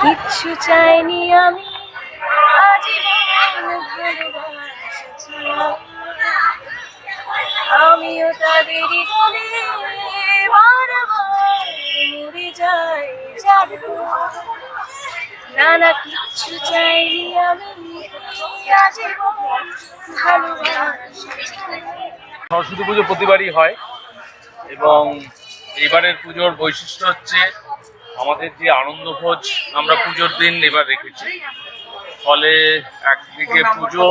কিচ্ছু চাইনি আমি। আমিও তাদেরই বলে মরে যাই না কিচ্ছু চাইনি আমি। সরস্বতী পুজো প্রতিবারই হয় এবং এবারের পুজোর বৈশিষ্ট্য হচ্ছে আমাদের যে আনন্দ ভোজ আমরা পুজোর দিন এবার রেখেছি। ফলে একদিকে পুজো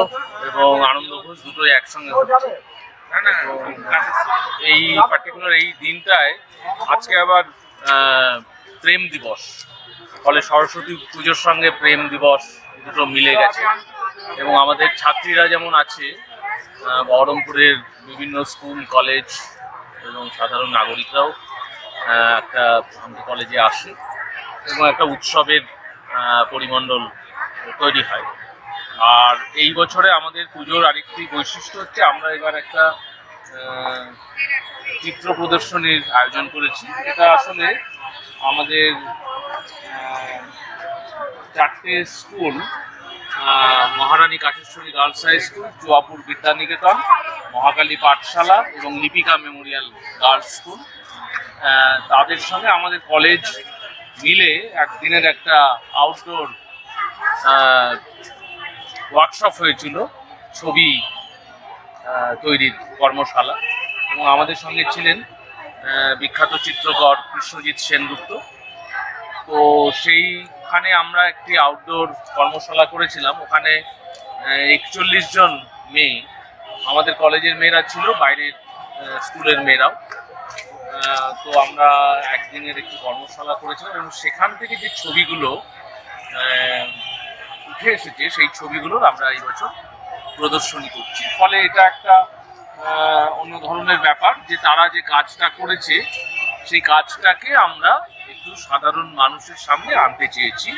এবং আনন্দ ভোজ দুটোই একসঙ্গে হচ্ছে। এই পার্টিকুলার এই দিনটায় আজকে আবার প্রেম দিবস। ফলে সরস্বতী পুজোর সঙ্গে প্রেম দিবস দুটো মিলে গেছে। এবং আমাদের ছাত্রীরা যেমন আছে বহরমপুরের বিভিন্ন স্কুল, কলেজ এবং সাধারণ নাগরিকরাও একটা কলেজে আসে এবং একটা উৎসবের পরিমণ্ডল তৈরি হয়। আর এই বছরে আমাদের পুজোর আরেকটি বৈশিষ্ট্য হচ্ছে আমরা এবার একটা চিত্র প্রদর্শনীর আয়োজন করেছি। এটা আসলে আমাদের চারটে school Maharani Katheshwari girls high school, Chuapur Vidyaniketan, Mahakali Pathshala এবং লিপিকা মেমোরিয়াল গার্লস স্কুল। তাদের সঙ্গে আমাদের কলেজ মিলে একদিনের একটা আউটডোর ওয়ার্কশপ হয়েছিল ছবি তৈরির কর্মশালা। এবং আমাদের সঙ্গে ছিলেন বিখ্যাত চিত্রকর কৃষ্ণজিৎ সেনগুপ্ত। তো সেইখানে আমরা একটি আউটডোর কর্মশালা করেছিলাম। ওখানে একচল্লিশ জন মেয়ে, আমাদের কলেজের মেয়েরা ছিল, বাইরের স্কুলের মেয়েরাও। তো আমরা একদিনের একটি কর্মশালা করেছিলাম এবং সেখান থেকে যে ছবিগুলো উঠে এসেছে, সেই ছবিগুলোর আমরা এই বছর প্রদর্শনী করছি। ফলে এটা একটা অন্য ধরনের ব্যাপার যে তারা যে কাজটা করেছে, সেই কাজটাকে আমরা একটু সাধারণ মানুষের সামনে আনতে চেয়েছি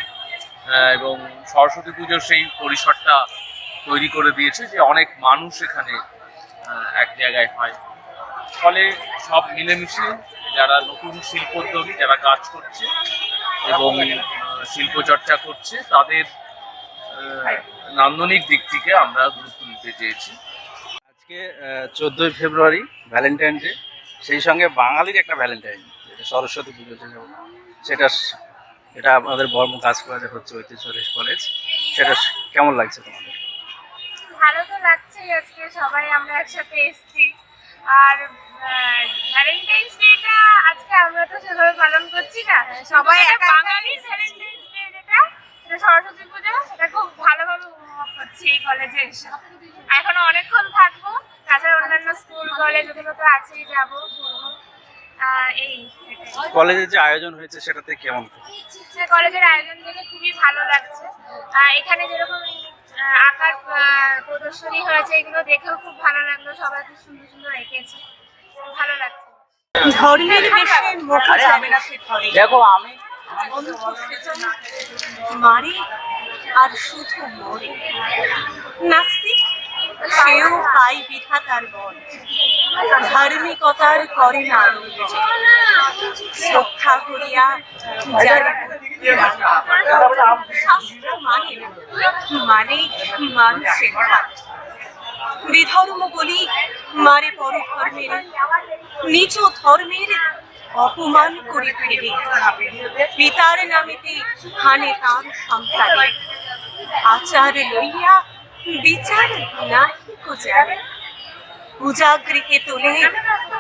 এবং সরস্বতী পুজোর সেই পরিসরটা তৈরি করে দিয়েছে যে অনেক মানুষ এখানে এক জায়গায় হয়। ফলে সব মিলেমিশে যারা নতুন শিল্পোদ্যোগী যারা কাজ করছে এবং শিল্পচর্চা করছে তাদের নান্দনিক দিক থেকে আমরা গুরুত্ব নিতে চেয়েছি। আজকে চোদ্দোই ফেব্রুয়ারি ভ্যালেন্টাইন ডে সেই সঙ্গে বাঙালির একটা ভ্যালেন্টাইন যেটা সরস্বতী পুজো যেটা সেটা এটা আমাদের বর্ম কাজ করা যে হচ্ছে ঐতিহ্য কলেজ সেটা কেমন লাগছে তোমাদের? ভালো তো লাগছেই আজকে সবাই আমরা একসাথে এসেছি। আর ভ্যালেন্টাইন্স ডেটা আজকে আমরা তো সেভাবে পালন করছি না। সবাই একটা বাঙালি ভ্যালেন্টাইন্স ডে যেটা এটা সরস্বতী পুজো সেটা খুব ভালোভাবে উপভোগ করছি এই কলেজে এসে। এখনও অনেকক্ষণ থাকব তাছাড়া অন্যান্য স্কুল কলেজ ওগুলো তো আছেই যাব ঘুরবো। এই কলেজের যে আয়োজন হয়েছে সেটাতে কেমন? সে কলেজের আয়োজন দেখে খুবই ভালো লাগছে। এখানে যেরকম আঁকার আহ, প্রদর্শনী হয়েছে এগুলো দেখেও খুব ভালো লাগল সবাই খুব সুন্দর সুন্দর এঁকেছে ভালো লাগছে। ধর্মের যাবে না দেখো আমি মারি আর শুধু মরে। নাস্তিক সেও পাই বিধাতার বল ধার্মিকতার করে না। শ্রদ্ধা করিয়া যার শাস্ত্র মানে মানে মানুষের। বিধর্ম বলি মারে পর ধর্মের নিজ ধর্মের অপমান করে ফেলে পিতার নামেতে হানে তার সন্তান আচার লইয়া বিচার নাহি পূজা গৃহে তোলে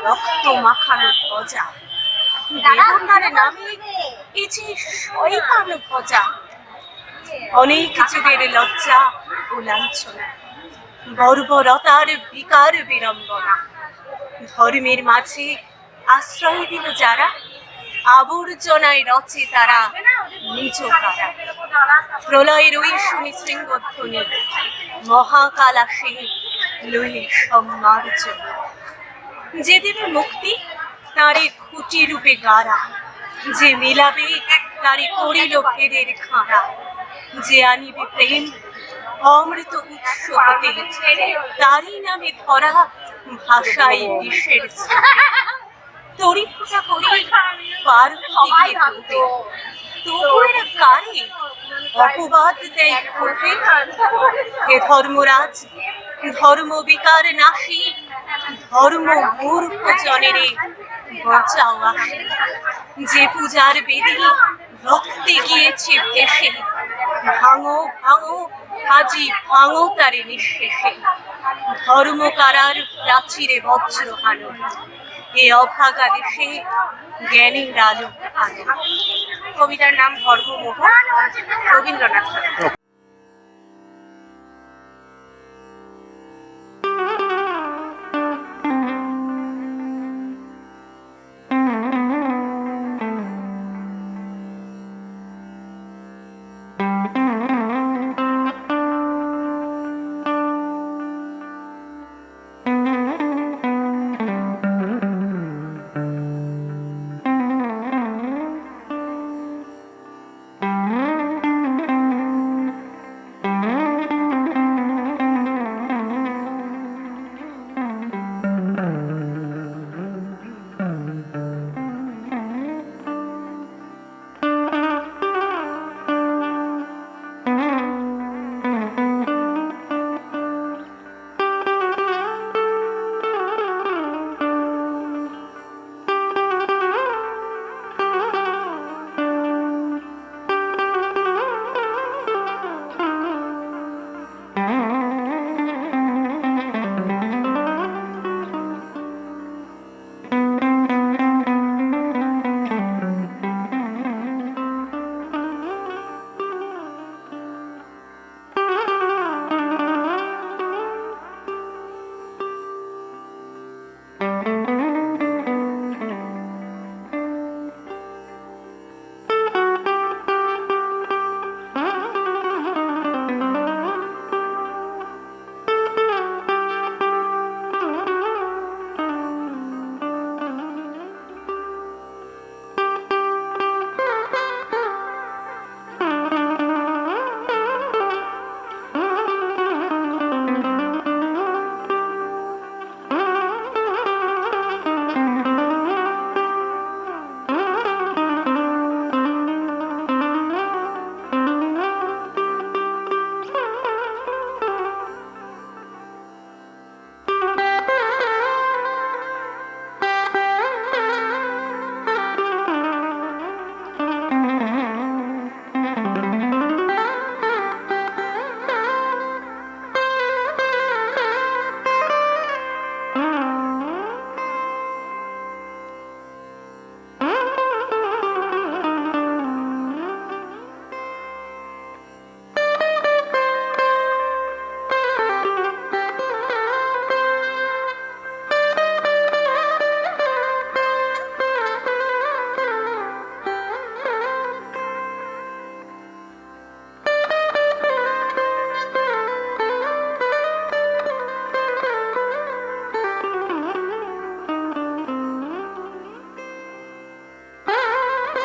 রক্ত মাখানো ভজা দেবতার নামে এ যে শয়তান ভজা অনেক যুগের লজ্জা ও লাঞ্ছনা। বর্বরতার বিকার বিড়ম্বনা। ধর্মের মাঝে আশ্রয় দিল যারা, আবর্জনায় রচে তারা। প্রলয়ের ওই শুনি শৃঙ্গধ্বনি মহাকাল আসে লয়ে সম্মার্জন যে দেবে মুক্তি, তারে খুঁটি রূপে গারা যে মিলাবে, তারে করিল ভেদের খাঁড়া। যে আনিবে প্রেম, অমৃত উৎস হতে, তারই নামে ধরা ভাষায় বিশ্বের স্রোতে। তরি ফোটা করি পার হতে কারে অপবাদ দেয় ক্ষোভে হে ধর্মরাজ ধর্ম বিকার নাশী ধর্ম মূর্খ জনেরে বাঁচাও আসে যে পূজার বেদি রক্তে গিয়েছে দেশে ভাঙো ভাঙো আজি ভাঙো তারে নিঃশেষে ধর্ম কারার প্রাচীরে বজ্র হানো এ অভাগা দেশে জ্ঞানের আলো আলো কবিতার নাম ধর্মমোহ রবীন্দ্রনাথ